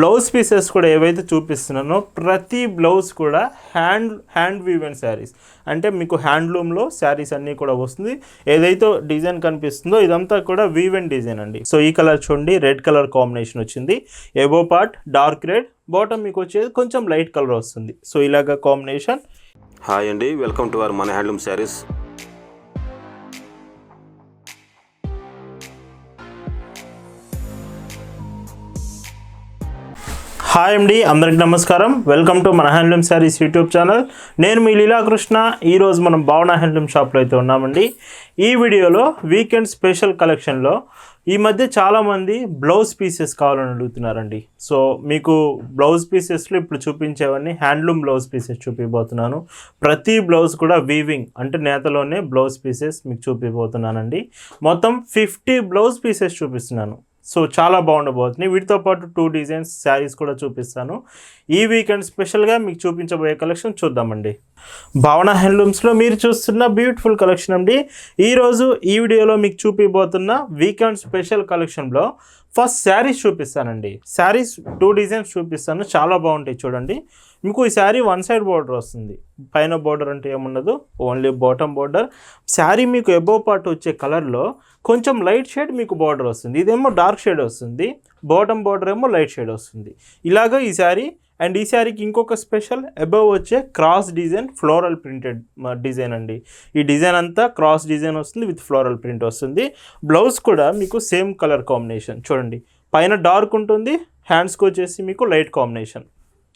Blouse pieces కూడా ఏవైతే చూపిస్తున్నానో ప్రతి బ్లౌజ్ కూడా హ్యాండ్ హ్యాండ్ వీవెన్ శారీస్. అంటే మీకు హ్యాండ్లూమ్లో శారీస్ అన్నీ కూడా వస్తుంది. ఏదైతే డిజైన్ కనిపిస్తుందో ఇదంతా కూడా వీవెన్ డిజైన్ అండి. సో ఈ కలర్ చూడండి రెడ్ కలర్ కాంబినేషన్ వచ్చింది. Above part dark red bottom మీకు వచ్చేది కొంచెం లైట్ కలర్ వస్తుంది. సో ఇలాగ కాంబినేషన్. హాయ్ అండి వెల్కమ్ టు అవర్ మన హ్యాండ్లూమ్ శారీస్. హాయ్ అండి అందరికి నమస్కారం. వెల్కమ్ టు మన హ్యాండ్లూమ్ శారీస్ యూట్యూబ్ ఛానల్ నేను మీ లీలాకృష్ణ. ఈరోజు మనం భావన హ్యాండ్లూమ్ షాప్లో అయితే ఉన్నామండి. ఈ వీడియోలో వీకెండ్ స్పెషల్ కలెక్షన్లో ఈ మధ్య చాలామంది బ్లౌజ్ పీసెస్ కావాలని అడుగుతున్నారండి. సో మీకు బ్లౌజ్ పీసెస్లో ఇప్పుడు చూపించేవన్నీ హ్యాండ్లూమ్ బ్లౌజ్ పీసెస్ చూపిపోతున్నాను ప్రతి బ్లౌజ్ కూడా వీవింగ్ అంటే నేతలోనే బ్లౌజ్ పీసెస్ మీకు చూపిపోతున్నానండి మొత్తం ఫిఫ్టీ బ్లౌజ్ పీసెస్ చూపిస్తున్నాను. సో చాలా బాగుండబోతుంది. వీటితో పాటు టూ డిజైన్స్ శారీస్ కూడా చూపిస్తాను. ఈ వీకెండ్ స్పెషల్గా మీకు చూపించబోయే కలెక్షన్ చూద్దామండి. భావన హ్యాండ్లూమ్స్లో మీరు చూస్తున్న బ్యూటిఫుల్ కలెక్షన్ అండి. ఈరోజు ఈ వీడియోలో మీకు చూపిబోతున్న వీకెండ్ స్పెషల్ కలెక్షన్లో ఫస్ట్ శారీస్ చూపిస్తానండి. శారీస్ టూ డిజైన్స్ చూపిస్తాను. చాలా బాగుంటాయి చూడండి. మీకు ఈ శారీ వన్ సైడ్ బార్డర్ వస్తుంది. పైన బార్డర్ అంటే ఏముండదు. Only bottom border. శారీ మీకు ఎబో పార్ట్ వచ్చే కలర్లో కొంచెం లైట్ షేడ్ మీకు బార్డర్ వస్తుంది. ఇదేమో డార్క్ షేడ్ వస్తుంది. బాటమ్ బార్డర్ ఏమో లైట్ షేడ్ వస్తుంది. ఇలాగ ఈ శారీ అండ్ ఈ శారీకి ఇంకొక స్పెషల్ అబవ్ వచ్చే cross design floral printed design అండి. ఈ డిజైన్ అంతా క్రాస్ డిజైన్ వస్తుంది విత్ ఫ్లోరల్ ప్రింట్ వస్తుంది. బ్లౌజ్ కూడా మీకు సేమ్ కలర్ కాంబినేషన్. చూడండి పైన డార్క్ ఉంటుంది హ్యాండ్స్కి వచ్చేసి మీకు లైట్ కాంబినేషన్.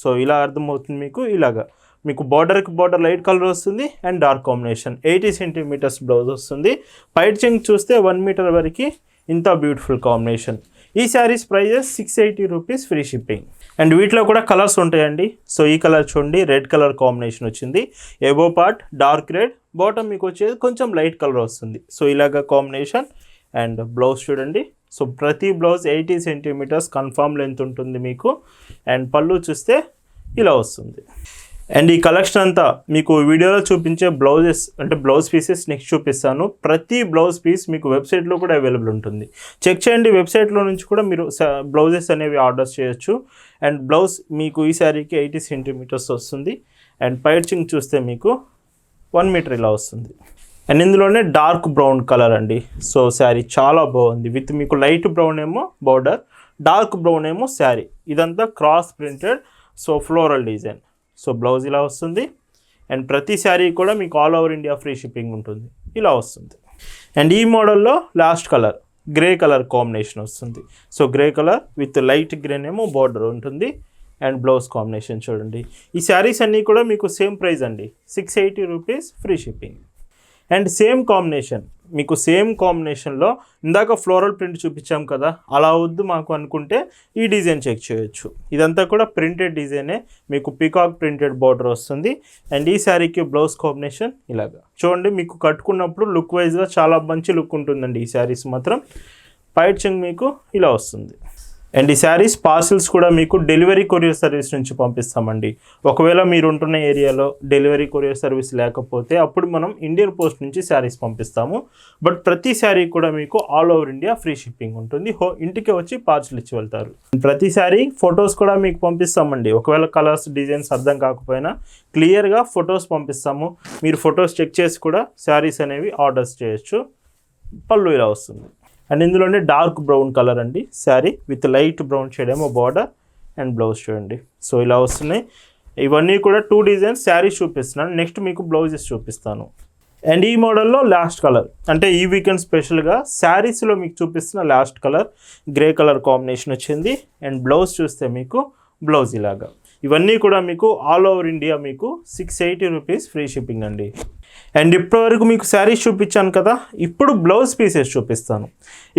సో ఇలా అర్థమవుతుంది మీకు ఇలాగా. మీకు బార్డర్కి బార్డర్ లైట్ కలర్ వస్తుంది and dark combination. Eighty centimetres blouse వస్తుంది. పైట్ చెంగ్ చూస్తే వన్ మీటర్ వరకు ఇంత బ్యూటిఫుల్ కాంబినేషన్. ఈ saris prices six eighty rupees free shipping. And వీటిలో కూడా కలర్స్ ఉంటాయండి. సో ఈ కలర్ చూడండి రెడ్ కలర్ కాంబినేషన్ వచ్చింది. Above part dark red bottom మీకు వచ్చేది కొంచెం లైట్ కలర్ వస్తుంది. సో ఇలాగ కాంబినేషన్. అండ్ బ్లౌజ్ చూడండి. సో ప్రతి blouse eighty centimetres confirm length ఉంటుంది మీకు. అండ్ పళ్ళు చూస్తే ఇలా వస్తుంది. అండ్ ఈ కలెక్షన్ అంతా మీకు వీడియోలో చూపించే బ్లౌజెస్ అంటే బ్లౌజ్ పీసెస్ నెక్స్ట్ చూపిస్తాను. ప్రతి బ్లౌజ్ పీస్ మీకు వెబ్సైట్లో కూడా అవైలబుల్ ఉంటుంది. చెక్ చేయండి వెబ్సైట్లో నుంచి కూడా మీరు బ్లౌజెస్ అనేవి ఆర్డర్ చేయొచ్చు. అండ్ బ్లౌజ్ మీకు ఈ శారీకి ఎయిటీ సెంటీమీటర్స్ వస్తుంది. అండ్ పైర్చింగ్ చూస్తే మీకు వన్ మీటర్ ఇలా వస్తుంది. అండ్ ఇందులోనే డార్క్ బ్రౌన్ కలర్ అండి. సో శారీ చాలా బాగుంది. విత్ మీకు లైట్ బ్రౌన్ ఏమో బార్డర్ డార్క్ బ్రౌన్ ఏమో శారీ. ఇదంతా cross printed so floral design. So blouse ఇలా వస్తుంది. అండ్ ప్రతి శారీ కూడా మీకు all over India free shipping ఉంటుంది. ఇలా వస్తుంది. అండ్ ఈ మోడల్లో last colour grey colour combination వస్తుంది. So grey colour with light green ఏమో బార్డర్ ఉంటుంది. అండ్ బ్లౌజ్ కాంబినేషన్ చూడండి. ఈ శారీస్ అన్నీ కూడా మీకు సేమ్ ప్రైస్ అండి. Six eighty rupees free shipping and same combination. మీకు సేమ్ కాంబినేషన్లో ఇందాక ఫ్లోరల్ ప్రింట్ చూపించాం కదా అలా వద్దు మాకు అనుకుంటే ఈ డిజైన్ చెక్ చేయొచ్చు. ఇదంతా కూడా ప్రింటెడ్ డిజైనే మీకు పికాక్ ప్రింటెడ్ బార్డర్ వస్తుంది. అండ్ ఈ శారీకి బ్లౌజ్ కాంబినేషన్ ఇలాగా. చూడండి మీకు కట్టుకున్నప్పుడు లుక్ వైజ్గా చాలా మంచి లుక్ ఉంటుందండి ఈ శారీస్ మాత్రం. పైట్ చెంగ్ మీకు ఇలా వస్తుంది. అండ్ ఈ శారీస్ పార్సిల్స్ కూడా మీకు డెలివరీ కొరియర్ సర్వీస్ నుంచి పంపిస్తామండి. ఒకవేళ మీరు ఉంటున్న ఏరియాలో డెలివరీ కొరియర్ సర్వీస్ లేకపోతే అప్పుడు మనం ఇండియన్ పోస్ట్ నుంచి శారీస్ పంపిస్తాము. బట్ ప్రతి శారీ కూడా మీకు all over India free shipping ఉంటుంది. హో ఇంటికి వచ్చి పార్సిల్ ఇచ్చి వెళ్తారు. ప్రతి శారీ ఫొటోస్ కూడా మీకు పంపిస్తామండి. ఒకవేళ కలర్స్ డిజైన్స్ అర్థం కాకపోయినా క్లియర్గా ఫొటోస్ పంపిస్తాము. మీరు ఫొటోస్ చెక్ చేసి కూడా శారీస్ అనేవి ఆర్డర్స్ చేయొచ్చు. పళ్ళు ఇలా వస్తుంది. అండ్ ఇందులోనే డార్క్ బ్రౌన్ కలర్ అండి. Sari with light brown shade ఏమో బార్డర్ అండ్ బ్లౌజ్ చూడండి. సో ఇలా వస్తున్నాయి. ఇవన్నీ కూడా టూ డిజైన్స్ శారీస్ చూపిస్తున్నాను. నెక్స్ట్ మీకు బ్లౌజెస్ చూపిస్తాను. అండ్ ఈ మోడల్లో లాస్ట్ కలర్ అంటే ఈ వీకెండ్ స్పెషల్గా శారీస్లో మీకు చూపిస్తున్న last colour grey colour combination వచ్చింది. అండ్ బ్లౌజ్ చూస్తే మీకు బ్లౌజ్ ఇలాగా. ఇవన్నీ కూడా మీకు ఆల్ ఓవర్ ఇండియా మీకు six eighty rupees free shipping అండి. అండ్ ఇప్పటివరకు మీకు శారీస్ చూపించాను కదా ఇప్పుడు బ్లౌజ్ పీసెస్ చూపిస్తాను.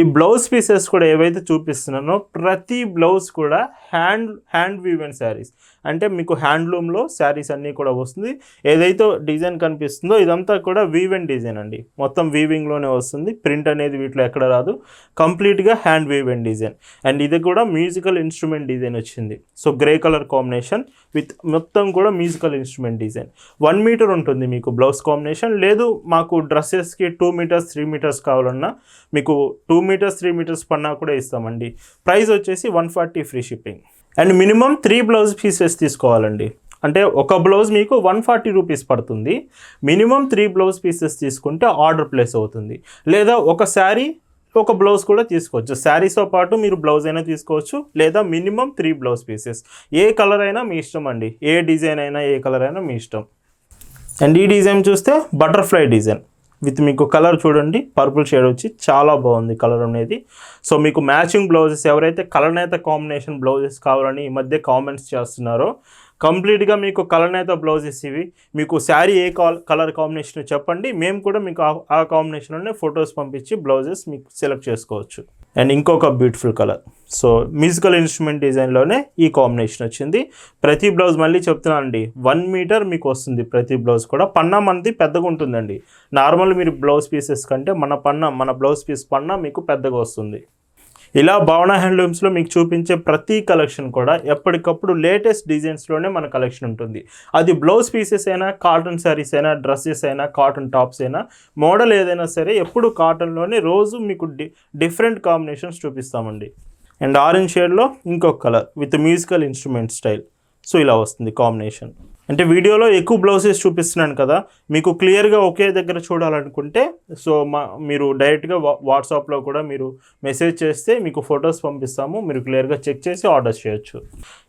ఈ బ్లౌజ్ పీసెస్ కూడా ఏవైతే చూపిస్తున్నానో ప్రతి బ్లౌజ్ కూడా హ్యాండ్ హ్యాండ్ వీవెన్ శారీస్. అంటే మీకు హ్యాండ్లూమ్లో శారీస్ అన్నీ కూడా వస్తుంది. ఏదైతే డిజైన్ కనిపిస్తుందో ఇదంతా కూడా వీవెన్ డిజైన్ అండి. మొత్తం వీవింగ్లోనే వస్తుంది. ప్రింట్ అనేది వీటిలో ఎక్కడ రాదు. కంప్లీట్గా హ్యాండ్ వీవెన్ డిజైన్. అండ్ ఇది కూడా మ్యూజికల్ ఇన్స్ట్రుమెంట్ డిజైన్ వచ్చింది. So grey colour combination with మొత్తం కూడా musical instrument design. One metre ఉంటుంది మీకు బ్లౌజ్ కాంబినేషన్. లేదు మాకు డ్రెస్సెస్కి టూ మీటర్స్ త్రీ మీటర్స్ కావాలన్నా మీకు టూ మీటర్స్ త్రీ మీటర్స్ పన్నా కూడా ఇస్తామండి. ప్రైస్ వచ్చేసి one forty free shipping. And minimum three blouse pieces తీసుకోవాలండి. అంటే ఒక బ్లౌజ్ మీకు వన్ ఫార్టీ రూపీస్ పడుతుంది. మినిమం త్రీ బ్లౌజ్ పీసెస్ తీసుకుంటే ఆర్డర్ ప్లేస్ అవుతుంది. లేదా ఒక శారీ ఒక బ్లౌజ్ కూడా తీసుకోవచ్చు. శారీస్తో పాటు మీరు బ్లౌజ్ అయినా తీసుకోవచ్చు. లేదా మినిమం త్రీ బ్లౌజ్ పీసెస్. ఏ కలర్ అయినా మీ ఇష్టం అండి. ఏ డిజైన్ అయినా ఏ కలర్ అయినా మీ ఇష్టం. అండ్ ఈ డిజైన్ చూస్తే బటర్ఫ్లై డిజైన్. విత్ మీకు కలర్ చూడండి పర్పుల్ షేడ్ వచ్చి చాలా బాగుంది కలర్ అనేది. సో మీకు మ్యాచింగ్ బ్లౌజెస్ ఎవరైతే కలర్నేత కాంబినేషన్ బ్లౌజెస్ కావాలని ఈ మధ్య కామెంట్స్ చేస్తున్నారో కంప్లీట్గా మీకు కలర్నేత బ్లౌజెస్ ఇవి. మీకు శారీ ఏ కలర్ కాంబినేషన్ చెప్పండి మేము కూడా మీకు ఆ- ఆ కాంబినేషన్లోనే ఫొటోస్ పంపించి బ్లౌజెస్ మీకు సెలెక్ట్ చేసుకోవచ్చు. అండ్ ఇంకొక beautiful colour. So musical instrument డిజైన్లోనే ఈ కాంబినేషన్ వచ్చింది. ప్రతి బ్లౌజ్ మళ్ళీ చెప్తున్నాను అండి వన్ మీటర్ మీకు వస్తుంది ప్రతి బ్లౌజ్ కూడా. పన్నా మనది పెద్దగా ఉంటుందండి. నార్మల్ మీరు బ్లౌజ్ పీసెస్ కంటే మన పన్న మన బ్లౌజ్ పీస్ పన్నా మీకు పెద్దగా వస్తుంది. ఇలా భావన హ్యాండ్లూమ్స్లో మీకు చూపించే ప్రతి కలెక్షన్ కూడా ఎప్పటికప్పుడు లేటెస్ట్ డిజైన్స్లోనే మన కలెక్షన్ ఉంటుంది. అది బ్లౌజ్ పీసెస్ అయినా కాటన్ శారీస్ అయినా డ్రెస్సెస్ అయినా కాటన్ టాప్స్ అయినా మోడల్ ఏదైనా సరే ఎప్పుడు కాటన్లోనే రోజు మీకు డి డిఫరెంట్ కాంబినేషన్స్ చూపిస్తామండి. అండ్ ఆరెంజ్ షేడ్లో ఇంకొక colour with musical instrument style. So ఇలా వస్తుంది కాంబినేషన్. అంటే వీడియోలో ఎక్కువ బ్లౌజెస్ చూపిస్తున్నాను కదా మీకు క్లియర్గా ఒకే దగ్గర చూడాలనుకుంటే సో మా మీరు డైరెక్ట్గా వా వాట్సాప్లో కూడా మీరు మెసేజ్ చేస్తే మీకు ఫొటోస్ పంపిస్తాము మీరు క్లియర్గా చెక్ చేసి ఆర్డర్ చేయొచ్చు.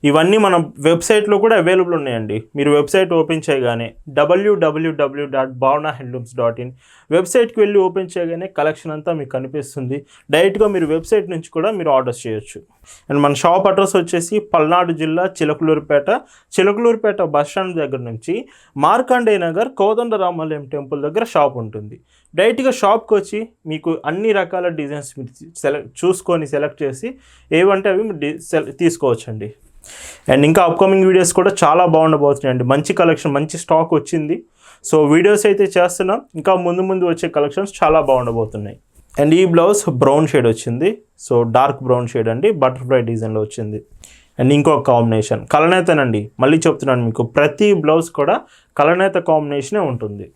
ఇవన్నీ మన వెబ్సైట్లో కూడా అవైలబుల్ ఉన్నాయండి. మీరు వెబ్సైట్ ఓపెన్ చేయగానే W W W dot Bhavana handlooms dot in వెబ్సైట్కి వెళ్ళి ఓపెన్ చేయగానే కలెక్షన్ అంతా మీకు కనిపిస్తుంది. డైరెక్ట్గా మీరు వెబ్సైట్ నుంచి కూడా మీరు ఆర్డర్ చేయొచ్చు. అండ్ మన షాప్ అడ్రస్ వచ్చేసి పల్నాడు జిల్లా చిలకలూరుపేట. చిలకలూరుపేట బస్ స్టాండ్ దగ్గర నుంచి మార్కండే నగర్ కోదండరామాలయం టెంపుల్ దగ్గర షాప్ ఉంటుంది. డైరెక్ట్గా షాప్కి వచ్చి మీకు అన్ని రకాల డిజైన్స్ మీరు సెలెక్ట్ చూసుకొని సెలెక్ట్ చేసి ఏవంటే అవి మీరు తీసుకోవచ్చండి. అండ్ ఇంకా అప్కమింగ్ వీడియోస్ కూడా చాలా బాగుండబోతున్నాయండి. మంచి కలెక్షన్ మంచి స్టాక్ వచ్చింది. సో వీడియోస్ అయితే చేస్తున్నాం. ఇంకా ముందు ముందు వచ్చే కలెక్షన్స్ చాలా బాగుండబోతున్నాయి. అండ్ ఈ బ్లౌజ్ బ్రౌన్ షేడ్ వచ్చింది. సో డార్క్ బ్రౌన్ షేడ్ అండి. బటర్ఫ్లై డిజైన్లో వచ్చింది. అండ్ ఇంకొక కాంబినేషన్ కలనేతనండి. మళ్ళీ చెప్తున్నాను మీకు. ప్రతి బ్లౌజ్ కూడా కలనేత కాంబినేషనే ఉంటుంది.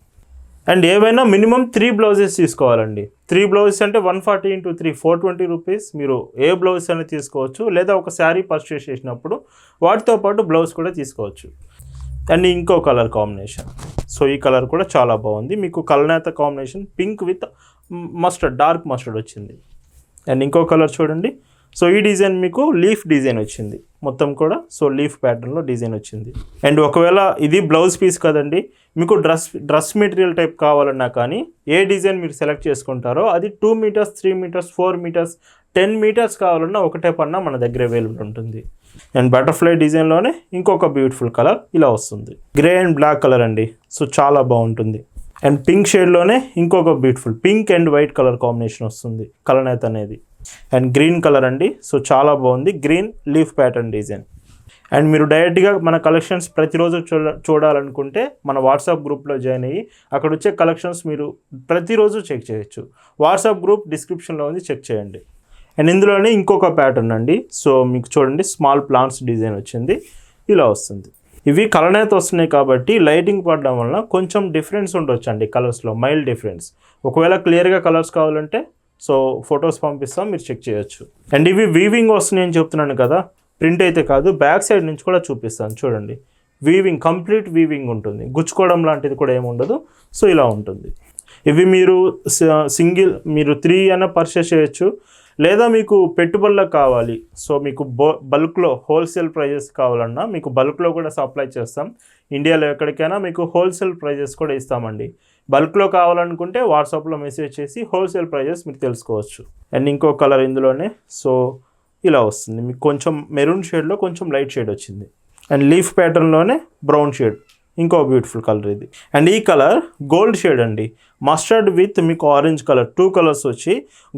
అండ్ ఏవైనా మినిమం త్రీ బ్లౌజెస్ తీసుకోవాలండి. త్రీ బ్లౌజెస్ అంటే one forty into three four twenty rupees మీరు ఏ బ్లౌజ్ అనేది తీసుకోవచ్చు. లేదా ఒక శారీ పర్చేస్ చేసినప్పుడు వాటితో పాటు బ్లౌజ్ కూడా తీసుకోవచ్చు. అండ్ ఇంకో కలర్ కాంబినేషన్ సో ఈ కలర్ కూడా చాలా బాగుంది. మీకు కలనేత combination pink with mustard dark mustard వచ్చింది. అండ్ ఇంకో కలర్ చూడండి. సో ఈ డిజైన్ మీకు లీఫ్ డిజైన్ వచ్చింది. మొత్తం కూడా సో లీఫ్ ప్యాటర్న్లో డిజైన్ వచ్చింది. అండ్ ఒకవేళ ఇది బ్లౌజ్ పీస్ కదండి మీకు డ్రెస్ డ్రెస్ మెటీరియల్ టైప్ కావాలన్నా కానీ ఏ డిజైన్ మీరు సెలెక్ట్ చేసుకుంటారో అది two metres three metres four metres ten metres కావాలన్నా ఒకటే పన్నా మన దగ్గర అవైలబుల్ ఉంటుంది. అండ్ బటర్ఫ్లై డిజైన్లోనే ఇంకొక బ్యూటిఫుల్ కలర్ ఇలా వస్తుంది. గ్రే అండ్ బ్లాక్ కలర్ అండి సో చాలా బాగుంటుంది. అండ్ పింక్ షేడ్లోనే ఇంకొక beautiful pink and white colour combination వస్తుంది కలనేత్ అనేది. అండ్ గ్రీన్ కలర్ అండి. సో చాలా బాగుంది. Green leaf pattern design. And మీరు డైరెక్ట్గా మన కలెక్షన్స్ ప్రతిరోజు చూడ చూడాలనుకుంటే మన వాట్సాప్ గ్రూప్లో జాయిన్ అయ్యి అక్కడ వచ్చే కలెక్షన్స్ మీరు ప్రతిరోజు చెక్ చేయొచ్చు. వాట్సాప్ గ్రూప్ డిస్క్రిప్షన్లో ఉంది చెక్ చేయండి. అండ్ ఇందులోనే ఇంకొక ప్యాటర్న్ అండి. సో మీకు చూడండి స్మాల్ ప్లాంట్స్ డిజైన్ వచ్చింది. ఇలా వస్తుంది. ఇవి కలనేత వస్తున్నాయి కాబట్టి లైటింగ్ పడడం వలన కొంచెం డిఫరెన్స్ ఉండొచ్చు అండి కలర్స్లో మైల్డ్ డిఫరెన్స్. ఒకవేళ క్లియర్గా కలర్స్ కావాలంటే సో ఫొటోస్ పంపిస్తాం మీరు చెక్ చేయొచ్చు. అండ్ ఇవి వీవింగ్ వస్తున్నాయని చెప్తున్నాను కదా ప్రింట్ అయితే కాదు బ్యాక్ సైడ్ నుంచి కూడా చూపిస్తాను చూడండి. వీవింగ్ కంప్లీట్ వీవింగ్ ఉంటుంది. గుచ్చుకోవడం లాంటిది కూడా ఏముండదు సో ఇలా ఉంటుంది. ఇవి మీరు సింగిల్ మీరు త్రీ అయినా పర్చేస్ చేయొచ్చు. లేదా మీకు పెట్టుబడులకు కావాలి. సో మీకు బో బల్క్లో హోల్సేల్ ప్రైజెస్ కావాలన్నా మీకు బల్క్లో కూడా సప్లై చేస్తాం. ఇండియాలో ఎక్కడికైనా మీకు హోల్సేల్ ప్రైజెస్ కూడా ఇస్తామండి. బల్క్లో కావాలనుకుంటే వాట్సాప్లో మెసేజ్ చేసి హోల్సేల్ ప్రైజెస్ మీరు తెలుసుకోవచ్చు. అండ్ ఇంకో కలర్ ఇందులోనే సో ఇలా వస్తుంది. మీకు కొంచెం మెరూన్ షేడ్లో కొంచెం లైట్ షేడ్ వచ్చింది. అండ్ లీఫ్ ప్యాటర్న్లోనే బ్రౌన్ షేడ్ ఇంకో బ్యూటిఫుల్ కలర్ ఇది. అండ్ ఈ కలర్ గోల్డ్ షేడ్ అండి. మస్టర్డ్ విత్ మీకు ఆరెంజ్ కలర్ టూ కలర్స్ వచ్చి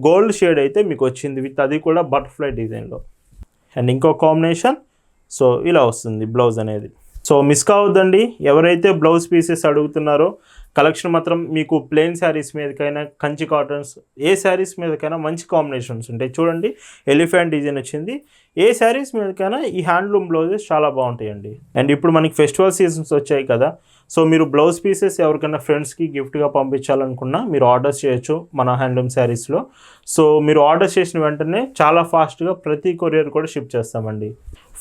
గోల్డ్ షేడ్ అయితే మీకు వచ్చింది విత్ అది కూడా బటర్ఫ్లై డిజైన్లో. అండ్ ఇంకో కాంబినేషన్ సో ఇలా వస్తుంది బ్లౌజ్ అనేది. సో మిస్ కావద్దండి. ఎవరైతే బ్లౌజ్ పీసెస్ అడుగుతున్నారో కలెక్షన్ మాత్రం మీకు ప్లెయిన్ శారీస్ మీదకైనా కంచి కాటన్స్ ఏ శారీస్ మీదకైనా మంచి కాంబినేషన్స్ ఉంటాయి. చూడండి ఎలిఫెంట్ డిజైన్ వచ్చింది. ఏ శారీస్ మీదకైనా ఈ హ్యాండ్లూమ్ బ్లౌజెస్ చాలా బాగుంటాయండి. అండ్ ఇప్పుడు మనకి ఫెస్టివల్ సీజన్స్ వచ్చాయి కదా సో మీరు బ్లౌజ్ పీసెస్ ఎవరికైనా ఫ్రెండ్స్కి గిఫ్ట్గా పంపించాలనుకున్నా మీరు ఆర్డర్ చేయొచ్చు మన హ్యాండ్లూమ్ శారీస్లో. సో మీరు ఆర్డర్ చేసిన వెంటనే చాలా ఫాస్ట్గా ప్రతి కొరియర్ కూడా షిప్ చేస్తామండి.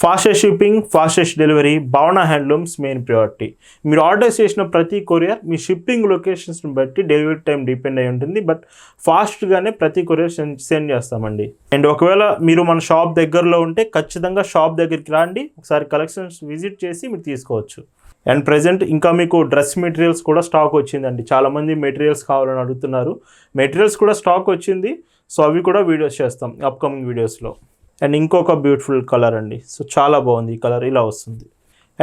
Fastest shipping fastest delivery Bhavana handlooms main priority. మీరు ఆర్డర్ చేసిన ప్రతి కొరియర్ మీ షిప్పింగ్ లొకేషన్స్ని బట్టి డెలివరీ టైం డిపెండ్ అయి ఉంటుంది. బట్ ఫాస్ట్గానే ప్రతి కొరియర్ సెండ్ సెండ్ చేస్తామండి. అండ్ ఒకవేళ మీరు మన షాప్ దగ్గరలో ఉంటే ఖచ్చితంగా షాప్ దగ్గరికి రండి. ఒకసారి కలెక్షన్స్ విజిట్ చేసి మీరు తీసుకోవచ్చు. అండ్ ప్రజెంట్ ఇంకా మీకు డ్రెస్ మెటీరియల్స్ కూడా స్టాక్ వచ్చిందండి. చాలామంది మెటీరియల్స్ కావాలని అడుగుతున్నారు. మెటీరియల్స్ కూడా స్టాక్ వచ్చింది. సో అవి కూడా వీడియోస్ చేస్తాం అప్కమింగ్ వీడియోస్లో అండ్ ఇంకొక బ్యూటిఫుల్ కలర్ అండి. సో చాలా బాగుంది ఈ కలర్. ఇలా వస్తుంది.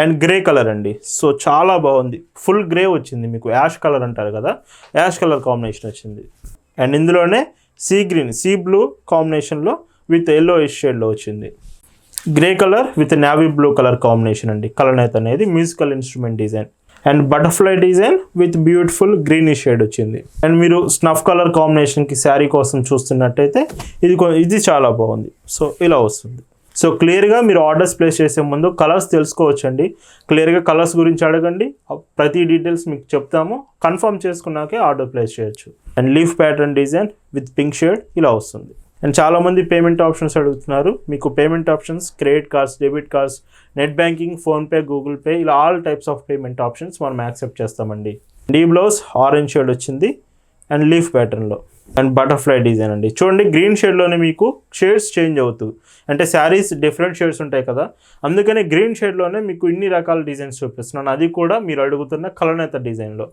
అండ్ గ్రే కలర్ అండి. సో చాలా బాగుంది. ఫుల్ గ్రే వచ్చింది మీకు. యాష్ కలర్ అంటారు కదా? యాష్ కలర్ కాంబినేషన్ వచ్చింది. అండ్ ఇందులోనే సీ గ్రీన్ సీ బ్లూ కాంబినేషన్లో విత్ ఎల్లో షేడ్లో వచ్చింది. Grey colour with navy blue colour combination అండి. కలనేత్ అనేది musical instrument design and butterfly design with beautiful green shade వచ్చింది. అండ్ మీరు స్నఫ్ కలర్ కాంబినేషన్కి శారీ కోసం చూస్తున్నట్టయితే ఇది కొ- ఇది చాలా బాగుంది. సో ఇలా వస్తుంది. సో క్లియర్గా మీరు ఆర్డర్స్ ప్లేస్ చేసే ముందు కలర్స్ తెలుసుకోవచ్చండి. క్లియర్గా కలర్స్ గురించి అడగండి. ప్రతి డీటెయిల్స్ మీకు చెప్తాము. కన్ఫర్మ్ చేసుకున్నాకే ఆర్డర్ ప్లేస్ చేయొచ్చు. And leaf pattern design with pink shade ఇలా వస్తుంది. అండ్ చాలామంది పేమెంట్ ఆప్షన్స్ అడుగుతున్నారు. మీకు payment options credit cards debit cards net banking PhonePe Google pay ఇలా all types of payment options మనం యాక్సెప్ట్ చేస్తామండి. డీ బ్లౌజ్ ఆరెంజ్ షేడ్ వచ్చింది. అండ్ లీఫ్ ప్యాటర్న్లో అండ్ బటర్ఫ్లై డిజైన్ అండి. చూడండి గ్రీన్ షేడ్లోనే మీకు షేడ్స్ చేంజ్ అవుతూ. అంటే శారీస్ డిఫరెంట్ షేడ్స్ ఉంటాయి కదా. అందుకనే గ్రీన్ షేడ్లోనే మీకు ఇన్ని రకాల డిజైన్స్ చూపిస్తున్నాను. అది కూడా మీరు అడుగుతున్న కలనేత డిజైన్లో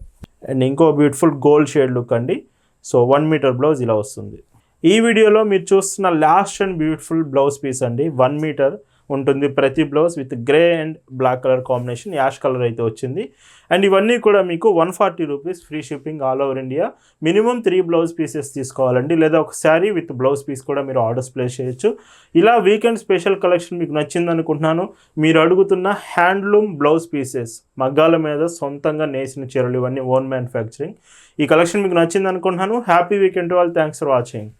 అండ్ ఇంకో బ్యూటిఫుల్ గోల్డ్ షేడ్ లుక్ అండి. సో వన్ మీటర్ బ్లౌజ్ ఇలా వస్తుంది. ఈ వీడియోలో మీరు చూస్తున్న last and beautiful blouse piece అండి. వన్ మీటర్ ఉంటుంది. ప్రతి blouse with grey and black colour combination ash colour అయితే వచ్చింది. అండ్ ఇవన్నీ కూడా మీకు one forty rupees free shipping all over India minimum three blouse pieces తీసుకోవాలండి. లేదా ఒక శారీ విత్ బ్లౌజ్ పీస్ కూడా మీరు ఆర్డర్స్ ప్లేస్ చేయొచ్చు. ఇలా వీకెండ్ స్పెషల్ కలెక్షన్ మీకు నచ్చింది అనుకుంటున్నాను మీరు అడుగుతున్న హ్యాండ్లూమ్ బ్లౌజ్ పీసెస్ మగ్గాల మీద సొంతంగా నేసిన చీరలు ఇవన్నీ ఓన్ మ్యానుఫ్యాక్చరింగ్ ఈ కలెక్షన్ మీకు నచ్చింది అనుకుంటున్నాను హ్యాపీ వీకెండ్ వాళ్ళు థ్యాంక్స్ ఫర్ వాచింగ్